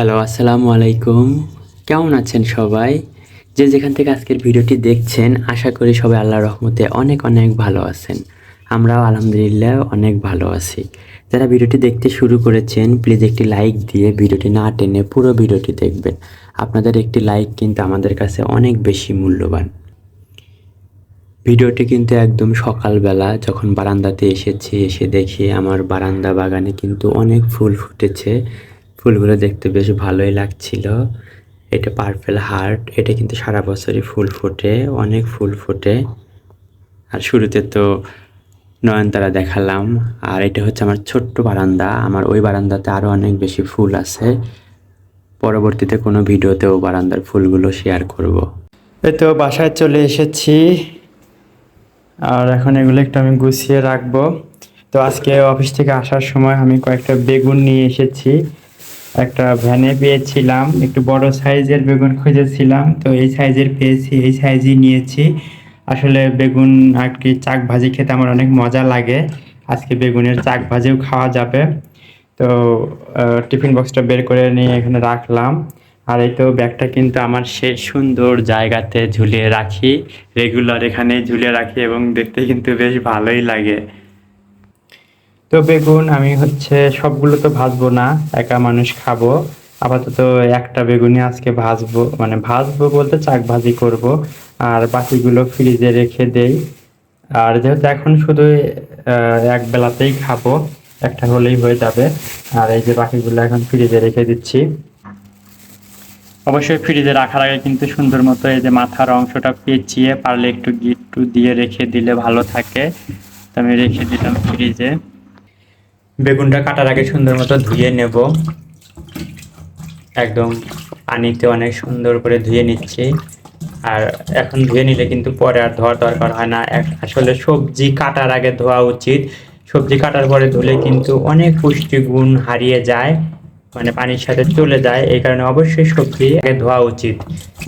Hello, আসসালামু আলাইকুম। কেমন আছেন সবাই? যে যেখান থেকে আজকের ভিডিওটি দেখছেন, আশা করি সবাই আল্লাহর রহমতে অনেক অনেক ভালো আছেন। আমরাও আলহামদুলিল্লাহ অনেক ভালো আছি। যারা ভিডিওটি দেখতে শুরু করেছেন প্লিজ একটি লাইক দিয়ে ভিডিওটি না টেনে পুরো ভিডিওটি দেখবেন। আপনাদের একটি লাইক কিন্তু আমাদের কাছে অনেক বেশি মূল্যবান। ভিডিওটি কিন্তু একদম সকালবেলা যখন বারান্দাতে এসেছি, এসে দেখি আমার বারান্দা বাগানে কিন্তু অনেক ফুল ফুটেছে। ফুলগুলো দেখতে বেশ ভালোই লাগছিল। এটা পার্পেল হার্ট এটা কিন্তু সারা বছরই ফুল ফোটে, অনেক ফুল ফোটে। আর শুরুতে তো নয়নতারা দেখালাম। আর এটা হচ্ছে আমার ছোট্ট বারান্দা, আমার ওই বারান্দাতে আরও অনেক বেশি ফুল আছে। পরবর্তীতে কোনো ভিডিওতেও বারান্দার ফুলগুলো শেয়ার করব। এই তো বাসায় চলে এসেছি। আর এখন এগুলো একটু আমি গুছিয়ে রাখব। তো আজকে অফিস থেকে আসার সময় আমি কয়েকটা বেগুন নিয়ে এসেছি। একটা ভ্যানে পেয়েছিলাম, একটু বড় সাইজের বেগুন খুঁজেছিলাম, তো এই সাইজের পেয়েছি, এই সাইজই নিয়েছি। আসলে বেগুন আর কি চাক ভাজি খেতে আমার অনেক মজা লাগে, আজকে বেগুনের চাক ভাজিও খাওয়া যাবে। তো টিফিন বক্সটা বের করে নিয়ে এখানে রাখলাম। আর এই তো ব্যাগটা কিন্তু আমার সে সুন্দর জায়গাতে ঝুলিয়ে রাখি রেগুলার এখানে ঝুলিয়ে রাখি এবং দেখতে কিন্তু বেশ ভালোই লাগে। তো বেগুন আমি হচ্ছে সবগুলো তো ভাজবো না, একা মানুষ খাব। আপাতত একটা বেগুনই আজকে ভাজবো মানে ভাজবো বলতে চাক ভাজি করব, আর বাকিগুলো ফ্রিজে রেখে দেই। আর যেহেতু এখন শুধু এক বেলাতেই খাব, একটা হলেই হয়ে যাবে। আর এই যে বাকিগুলো এখন ফ্রিজে রেখে দিচ্ছি। অবশ্যই ফ্রিজে রাখার আগে কিন্তু সুন্দর মতো এই যে মাথার অংশটা পেঁচিয়ে পারলে একটু গিট্টু দিয়ে রেখে দিলে ভালো থাকে। তো আমি রেখে দিলাম ফ্রিজে। বেগুনটা কাটার আগে সুন্দর মতো ধুয়ে নেব। একদম পানিতে অনেক সুন্দর করে ধুয়ে নিচ্ছি। আর এখন ধুয়ে নিলে কিন্তু পরে আর ধোয়ার দরকার হয় না। আসলে সবজি কাটার আগে ধোয়া উচিত। সবজি কাটার পরে ধুলে কিন্তু অনেক পুষ্টিগুণ হারিয়ে যায় মানে পানির সাথে চলে যায়। এই কারণে অবশ্যই সবজি আগে ধোয়া উচিত।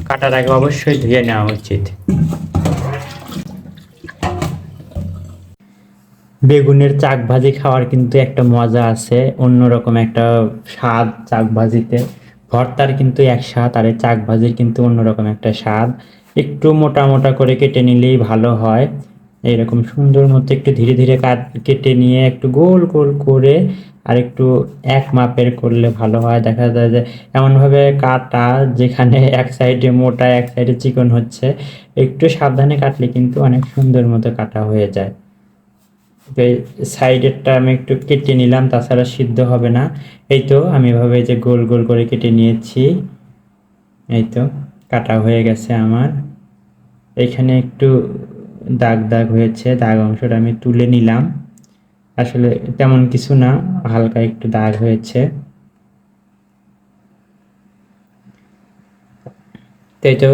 কাটার আগে অবশ্যই ধুয়ে নেওয়া উচিত। বেগুনের চাক ভাজি খাওয়ার কিন্তু একটা মজা আছে, অন্যরকম একটা স্বাদ চাক ভাজিতে ভর্তার কিন্তু এক স্বাদ, আর চাক ভাজির কিন্তু অন্যরকম একটা স্বাদ। একটু মোটা মোটা করে কেটে নিলেই ভালো হয়। এইরকম সুন্দর মতো একটু ধীরে ধীরে কাট, কেটে নিয়ে একটু গোল গোল করে আর একটু এক মাপের করলে ভালো হয়। দেখা যায় যে এমনভাবে কাটা যেখানে এক সাইডে মোটা, এক সাইডে চিকন হচ্ছে, একটু সাবধানে কাটলে কিন্তু অনেক সুন্দর মতো কাটা হয়ে যায়। সাইডেরটা আমি একটু কেটে নিলাম, তাছাড়া সিদ্ধ হবে না। এই তো, আমি এভাবে যে গোল গোল করে কেটে নিয়েছি। এই তো, কাটা হয়ে গেছে আমার। এখানে একটু দাগ দাগ হয়েছে, দাগ অংশটা আমি তুলে নিলাম। আসলে তেমন কিছু না, হালকা একটু দাগ হয়েছে। তো তো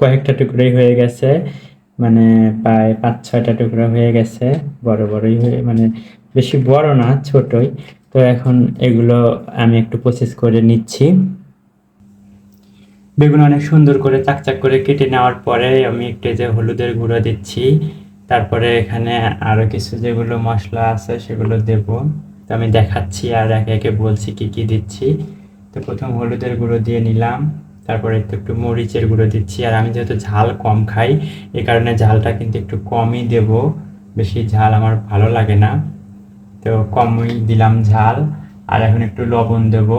কয়েকটা টুকরোই হয়ে গেছে। মানে প্রায় পাঁচ ছয়টা টুকরো হয়ে গেছে, বড় বড়ই হয়ে মানে বেশি বড় না, ছোটই। তো এখন এগুলো আমি একটু প্রসেস করে নিচ্ছি। বেগুন অনেক সুন্দর করে চাকচাক করে কেটে নেওয়ার পরে আমি একটু যে হলুদের গুঁড়ো দিচ্ছি। তারপরে এখানে আরও কিছু যেগুলো মশলা আছে সেগুলো দেব। তো আমি দেখাচ্ছি আর একে একে বলছি কি কি দিচ্ছি। তো প্রথম হলুদের গুঁড়ো দিয়ে নিলাম। তারপরে একটু একটু মরিচের গুঁড়ো দিচ্ছি। আর আমি যেহেতু ঝাল কম খাই এই কারণে ঝালটা কিন্তু একটু কমই দেব। বেশি ঝাল আমার ভালো লাগে না। তো কমই দিলাম ঝাল। আর এখন একটু লবণ দেবো।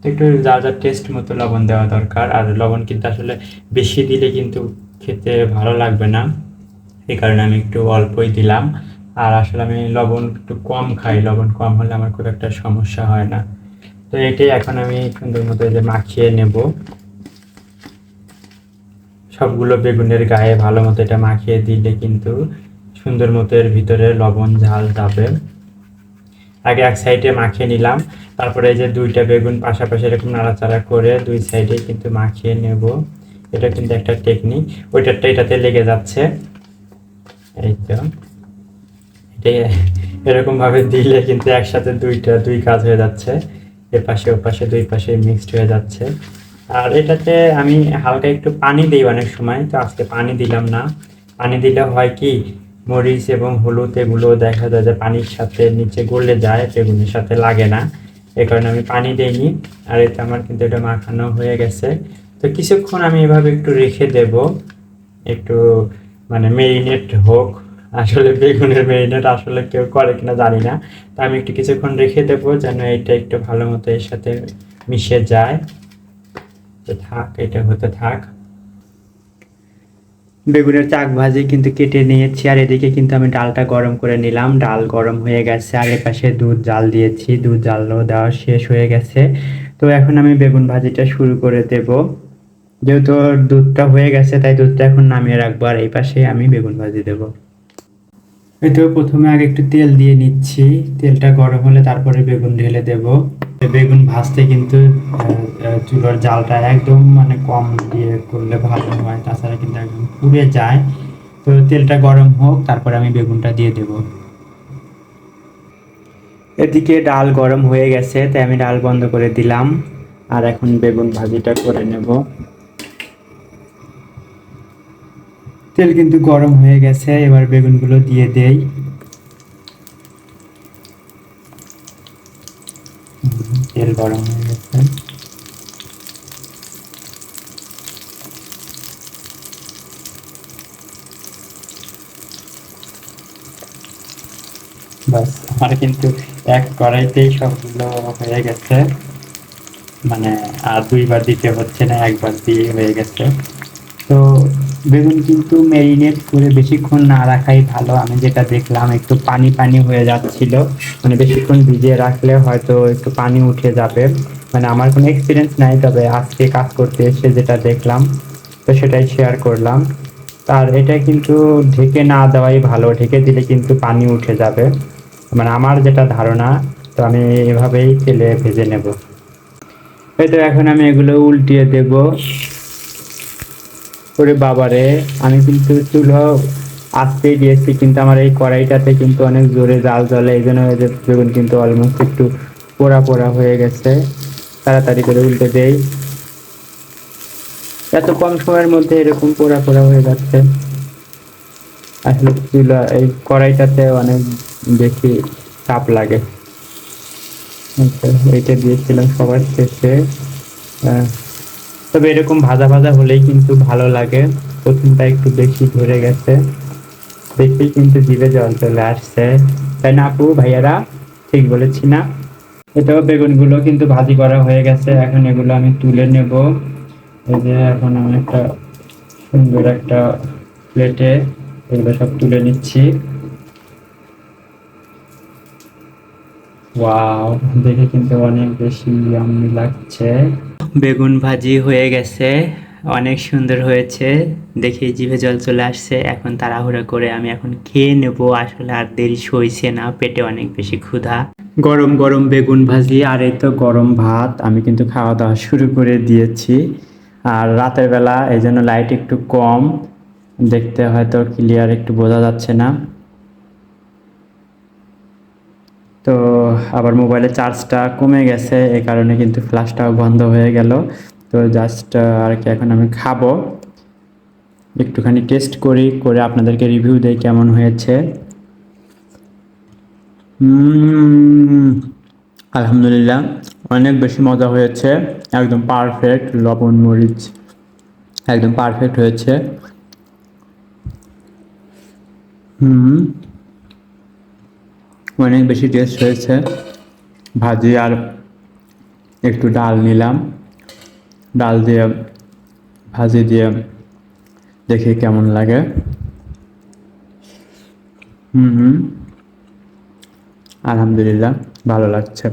তো একটু যা যা টেস্ট মতো লবণ দেওয়া দরকার। আর লবণ কিন্তু আসলে বেশি দিলে কিন্তু খেতে ভালো লাগবে না। এই কারণে আমি একটু অল্পই দিলাম। আর আসলে আমি লবণ একটু কম খাই। লবণ কম হলে আমার খুব একটা সমস্যা হয় না। তো এটাই এখন আমি সুন্দর মতো যে মাখিয়ে নেব। সবগুলো বেগুনের গায়ে ভালো মতো এটা মাখিয়ে দিলে কিন্তু সুন্দর মতো এর ভিতরে লবণ, ঝাল যাবে। আগে এক সাইডে মাখিয়ে নিলাম, তারপরে এই যে দুইটা বেগুন পাশাপাশি এরকম নাড়াচাড়া করে দুই সাইডে কিন্তু মাখিয়ে নেব। এটা কিন্তু একটা টেকনিক ওইটারটা এটাতে লেগে যাচ্ছে। এই তো। এটাই এরকম ভাবে দিলে কিন্তু একসাথে দুইটা, দুই কাজ হয়ে যাচ্ছে। এ পাশে ও পাশে দুই পাশে মিক্সড হয়ে যাচ্ছে। আর এটাতে আমি হালকা একটু পানি দিই অনেক সময়, তো আজকে পানি দিলাম না। পানি দিলে হয় কি, মরিচ এবং হলুদ এগুলো দেখা যায় যে পানির সাথে নিচে গলে যায়, বেগুনের সাথে লাগে না। এই কারণে আমি পানি দেইনি, আর এতে আমার কিন্তু এটা মাখানো হয়ে গেছে। তো কিছুক্ষণ আমি এভাবে একটু রেখে দেব, একটু মানে মেরিনেট হোক আসলে বেগুনের মেরিনেট আসলে কেউ করে কিনা জানি না। তো আমি একটু কিছুক্ষণ রেখে দেবো যেন এটা একটু ভালো মতো এর সাথে মিশে যায়। তো থাক, এটা হতে থাক। বেগুনের চাক ভাজি কিন্তু কেটে নিয়েছি আর এদিকে কিন্তু আমি ডালটা গরম করে নিলাম। ডাল গরম হয়ে গেছে, আর এপাশে দুধ জাল দিয়েছি। দুধ জালও দেওয়া শেষ হয়ে গেছে। তো এখন আমি বেগুন ভাজিটা শুরু করে দেব। যেহেতু দুধটা হয়ে গেছে, তাই দুধটা এখন নামিয়ে রাখব। আর এই পাশে আমি বেগুন ভাজি দেব। এই প্রথমে আগে একটু তেল দিয়ে নিচ্ছি। তেলটা গরম হলে তারপরে বেগুন ঢেলে দেব। বেগুন ভাজতে কিন্তু আহ, জালটা একদম মানে কম দিয়ে করলে ভালো হয় তাছাড়া কিন্তু একদম পুড়ে যায়। তো তেলটা গরম হোক তারপরে আমি বেগুনটা দিয়ে দেব। এদিকে ডাল গরম হয়ে গেছে তাই আমি ডাল বন্ধ করে দিলাম। আর এখন বেগুন ভাজিটা করে নেব। তেল কিন্তু গরম হয়ে গেছে, এবার বেগুনগুলো দিয়ে দেই। তেল গরম হয়ে গেছে। বাস, আমার কিন্তু এক কড়াইতেই সবগুলো হয়ে গেছে। মানে আর দুইবার দিতে হচ্ছে না, একবার দিয়ে হয়ে গেছে। তো বেগুন কিন্তু ম্যারিনেট করে বেশিক্ষণ না রাখাই ভালো। আমি যেটা দেখলাম, একটু পানি পানি হয়ে যাচ্ছিল। মানে বেশিক্ষণ ভিজিয়ে রাখলে হয়তো একটু পানি উঠে যাবে। মানে আমার কোনো এক্সপিরিয়েন্স নাই, তবে আজকে কাজ করতে এসে যেটা দেখলাম, তো সেটাই শেয়ার করলাম। আর এটা কিন্তু ঢেকে না দেওয়াই ভালো, ঢেকে দিলে কিন্তু পানি উঠে যাবে। মানে আমার যেটা ধারণা, তো আমি এভাবেই তেলে ভেজে নেব। এই তো এখন আমি এগুলো উল্টিয়ে দেবো। ওরে বাবারে আমি কিন্তু চুলো আসতেই দিয়েছি কিন্তু আমার এই কড়াইটাতে কিন্তু অনেক জোরে জাল জ্বলে এই জন্য বেগুন কিন্তু অলমোস্ট একটু পোড়া পোড়া হয়ে গেছে। তাড়াতাড়ি করে উল্টে দেই। এত কম সময়ের মধ্যে এরকম পোড়া পোড়া হয়ে যাচ্ছে। আসলে চুলা এই কড়াইটাতে অনেক বেশি চাপ লাগে। আচ্ছা এইটা দিয়েছিলাম সবার শেষে। আহ, তবে এরকম ভাজা ভাজা হলেই কিন্তু ভালো লাগে। প্রথমটা একটু বেশি ধরে গেছে। দেখেই কিন্তু জিভে জল চলে আসছে। তাই না আপু, ভাইয়ারা? ঠিক বলেছি না? এটাও বেগুনগুলো কিন্তু ভাজি করা হয়ে গেছে। এখন এগুলো আমি তুলে নেব। এই যে এখন আমি একটা সুন্দর একটা প্লেটে এগুলো সব তুলে নিচ্ছি। ওয়াও, দেখে কিন্তু অনেক বেশি ইয়াম্মি লাগছে। বেগুন ভাজি হয়ে গেছে, অনেক সুন্দর হয়েছে। দেখে জিভে জল চলে আসছে। এখন তাড়াহুড়া করে আমি এখন খেয়ে নেব। আসলে আর দেরি সইছে না, পেটে অনেক বেশি ক্ষুধা। গরম গরম বেগুন ভাজি, আর এই তো গরম ভাত। আমি কিন্তু খাওয়া দাওয়া শুরু করে দিয়েছি। আর রাতের বেলা এই জন্য লাইট একটু কম। দেখতে হয়তো ক্লিয়ার একটু বোঝা যাচ্ছে না। তো আবার মোবাইলের চার্জটা কমে গেছে, এই কারণে কিন্তু ফ্ল্যাশটাও বন্ধ হয়ে গেল। তো জাস্ট আর কি এখন আমি খাব। একটুখানি টেস্ট করি, করে আপনাদেরকে রিভিউ দেই কেমন হয়েছে। আলহামদুলিল্লাহ, অনেক বেশি মজা হয়েছে। একদম পারফেক্ট, লবণ, মরিচ, একদম পারফেক্ট হয়েছে। হুম। অনেক বেশি টেস্ট হয়েছে। ভাজি আর একটু ডাল নিলাম। ডাল দিয়ে, ভাজি দিয়ে দেখি কেমন লাগে। হুম হুম। আলহামদুলিল্লাহ, ভালো লাগছে।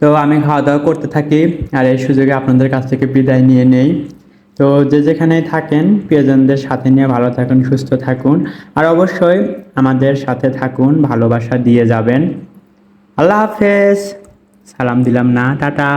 তো আমি খাওয়া দাওয়া করতে থাকি আর এই সুযোগে আপনাদের কাছ থেকে বিদায় নিয়ে নেই। তো যে যেখানেই থাকেন, প্রিয়জনদের সাথে নিয়ে ভালো থাকুন, সুস্থ থাকুন। আর অবশ্যই আমাদের সাথে থাকুন ভালোবাসা দিয়ে যাবেন। আল্লাহ হাফেজ। সালাম দিলাম না টাটা।